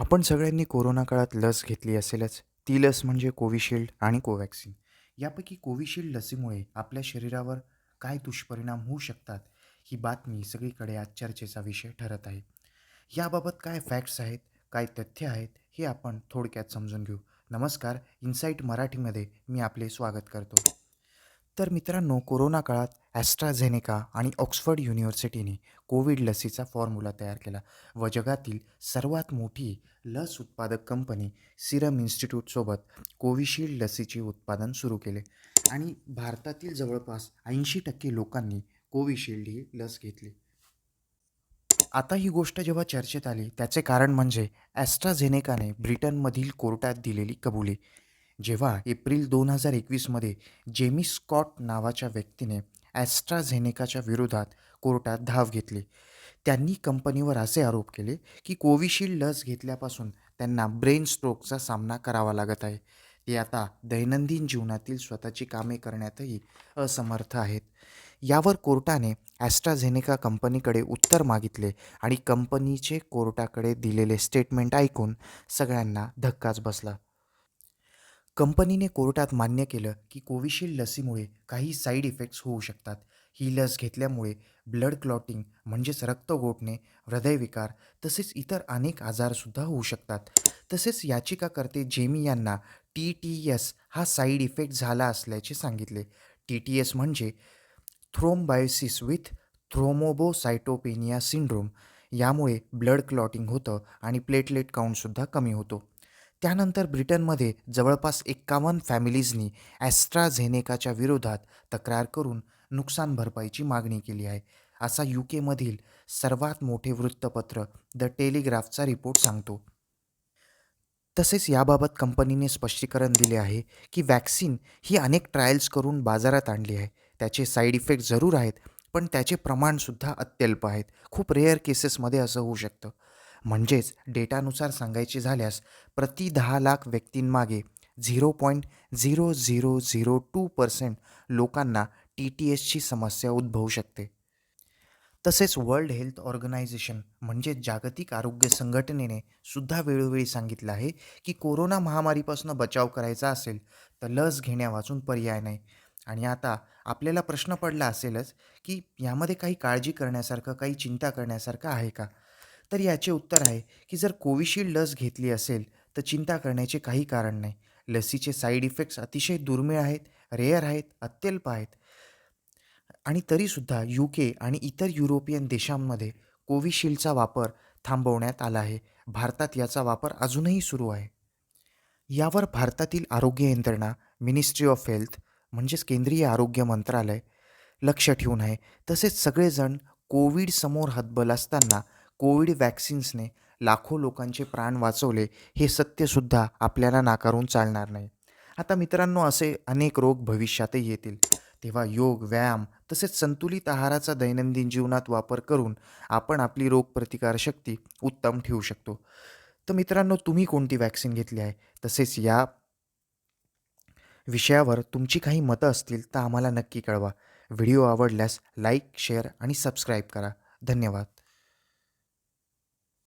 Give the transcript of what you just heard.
आपण सगळ्यांनी कोरोना काळात लस घेतली असेलच. ती लस म्हणजे कोविशिल्ड आणि कोवॅक्सिन यापैकी कोविशिल्ड लसीमुळे आपल्या शरीरावर काय दुष्परिणाम होऊ शकतात ही बातमी सगळीकडे आज चर्चेचा विषय ठरत आहे. याबाबत काय फॅक्ट्स आहेत काय तथ्य आहेत हे आपण थोडक्यात समजून घेऊ. नमस्कार इन्साईट मराठीमध्ये मी आपले स्वागत करतो. तर मित्रांनो कोरोना काळात ॲस्ट्राझेनेका आणि ऑक्सफर्ड युनिव्हर्सिटीने कोविड लसीचा फॉर्म्युला तयार केला. व जगातील सर्वात मोठी लस उत्पादक कंपनी सिरम इन्स्टिट्यूटसोबत कोविशिल्ड लसीचे उत्पादन सुरू केले. आणि भारतातील जवळपास ऐंशी टक्के लोकांनी कोविशिल्ड ही लस घेतली. आता ही गोष्ट जेव्हा चर्चेत आली त्याचे कारण म्हणजे ॲस्ट्राझेनेकाने ब्रिटनमधील कोर्टात दिलेली कबुली. जेव्हा एप्रिल दोन हजार एकवीसमध्ये जेमी स्कॉट नावाच्या व्यक्तीने ॲस्ट्राझेनेकाच्या विरोधात कोर्टात धाव घेतली. त्यांनी कंपनीवर असे आरोप केले की कोविशिल्ड लस घेतल्यापासून त्यांना ब्रेन स्ट्रोकचा सामना करावा लागत आहे. ते आता दैनंदिन जीवनातील स्वतःची कामे करण्यातही असमर्थ आहेत. यावर कोर्टाने ॲस्ट्राझेनेका कंपनीकडे उत्तर मागितले आणि कंपनीचे कोर्टाकडे दिलेले स्टेटमेंट ऐकून सगळ्यांना धक्काच बसला. कंपनीने कोर्टात मान्य केलं की कोविशिल्ड लसीमुळे काही साईड इफेक्ट्स होऊ शकतात. ही लस घेतल्यामुळे ब्लड क्लॉटिंग म्हणजेच रक्त गोठणे हृदयविकार तसेच इतर अनेक आजारसुद्धा होऊ शकतात. तसेच याचिकाकर्ते जेमी यांना टी टी एस हा साईड इफेक्ट झाला असल्याचे सांगितले. टी टी एस म्हणजे थ्रोम्बायोसिस विथ थ्रोमोबोसायटोपेनिया सिंड्रोम. यामुळे ब्लड क्लॉटिंग होतं आणि प्लेटलेट काउंटसुद्धा कमी होतो. त्यानंतर ब्रिटनमध्ये जवळपास एक्कावन्न फॅमिलीजनी ॲस्ट्राझेनेकाच्या विरोधात तक्रार करून नुकसान भरपाईची मागणी केली आहे. असा यू केमधील सर्वात मोठे वृत्तपत्र द टेलिग्राफचा रिपोर्ट सांगतो. तसेच याबाबत कंपनीने स्पष्टीकरण दिले आहे की वॅक्सिन ही अनेक ट्रायल्स करून बाजारात आणली आहे. त्याचे साईड इफेक्ट जरूर आहेत पण त्याचे प्रमाणसुद्धा अत्यल्प आहेत. खूप रेअर केसेसमध्ये असं होऊ शकतं. म्हणजेच डेटानुसार सांगायचे झाल्यास प्रति दहा lakh व्यक्तींमागे zero point zero zero zero two percent लोकांना टी टी एसची समस्या उद्भवू शकते. तसेच वर्ल्ड हेल्थ ऑर्गनायझेशन म्हणजे जागतिक आरोग्य संघटनेने सुद्धा वेळोवेळी सांगितलं आहे की कोरोना महामारीपासून बचाव करायचा असेल तर लस घेण्यावाचून पर्याय नाही. आणि आता आपल्याला प्रश्न पडला असेलच की यामध्ये काही काळजी करण्यासारखं काही चिंता करण्यासारखं आहे का? तर याचे उत्तर आहे की जर कोविशिल्ड लस घेतली असेल तर चिंता करण्याचे काही कारण नाही. लसीचे साईड इफेक्ट्स अतिशय दुर्मिळ आहेत रेअर आहेत अत्यल्प आहेत. आणि तरीसुद्धा यू के आणि इतर युरोपियन देशांमध्ये कोविशिल्डचा वापर थांबवण्यात आला आहे. भारतात याचा वापर अजूनही सुरू आहे. यावर भारतातील आरोग्य यंत्रणा मिनिस्ट्री ऑफ हेल्थ म्हणजेच केंद्रीय आरोग्य मंत्रालय लक्ष ठेवून आहे. तसेच सगळेजण कोविडसमोर हतबल असताना कोविड वॅक्सिन्सने लाखो लोकांचे प्राण वाचवले हे सत्यसुद्धा आपल्याला नाकारून चालणार नाही. आता मित्रांनो असे अनेक रोग भविष्यातही येतील. तेव्हा योग व्यायाम तसेच संतुलित आहाराचा दैनंदिन जीवनात वापर करून आपण आपली रोगप्रतिकारशक्ती उत्तम ठेवू शकतो. तर मित्रांनो तुम्ही कोणती वॅक्सिन घेतली आहे? तसेच या विषयावर तुमची काही मतं असतील तर आम्हाला नक्की कळवा. व्हिडिओ आवडल्यास लाईक शेअर आणि सबस्क्राईब करा. धन्यवाद.